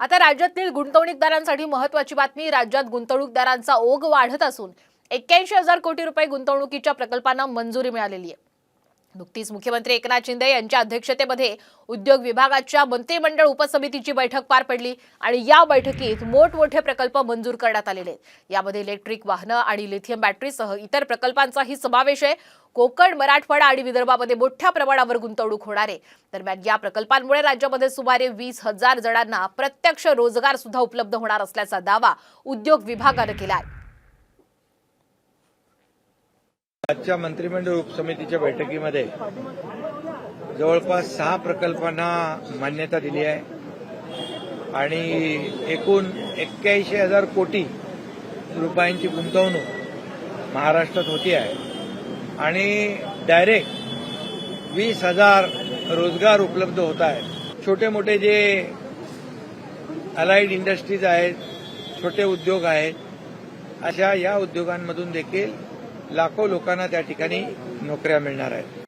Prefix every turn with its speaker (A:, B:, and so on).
A: आता राज्यातील गुंतवणूकदारांसाठी महत्वाची बातमी राज्यात गुंतवणूकदारांचा ओघ वाढत असून एक्क्याऐंशी हजार कोटी रुपये गुंतवणुकीच्या प्रकल्पांना मंजुरी मिळालेली आहे. नुकतीच मुख्यमंत्री एकनाथ शिंदे यांच्या अध्यक्षतेमध्ये उद्योग विभागाच्या मंत्रिमंडळ उपसमितीची बैठक पार पडली आणि या बैठकीत मोठमोठे प्रकल्प मंजूर करण्यात आलेले आहेत. यामध्ये इलेक्ट्रिक वाहनं आणि लिथियम बॅटरीसह इतर प्रकल्पांचाही समावेश आहे. कोकण मराठवाडा आणि विदर्भामध्ये मोठ्या प्रमाणावर गुंतवणूक होणार आहे. दरम्यान या प्रकल्पांमुळे राज्यामध्ये सुमारे वीस हजार जणांना प्रत्यक्ष रोजगार सुद्धा उपलब्ध होणार असल्याचा दावा उद्योग विभागानं केला आहे.
B: आजच्या मंत्रिमंडळ उपसमितीच्या बैठकीमध्ये जवळपास सहा प्रकल्पांना मान्यता दिली आहे. आणि एकूण एक्क्याऐंशी हजार कोटी रुपयांची गुंतवणूक महाराष्ट्रात होती आहे. आणि डायरेक्ट वीस हजार रोजगार उपलब्ध होत आहेत. छोटे मोठे जे अलाइड इंडस्ट्रीज आहेत छोटे उद्योग आहेत अशा या उद्योगांमधून देखील लाखो लोकांना त्या ठिकाणी नोकऱ्या मिळणार आहेत.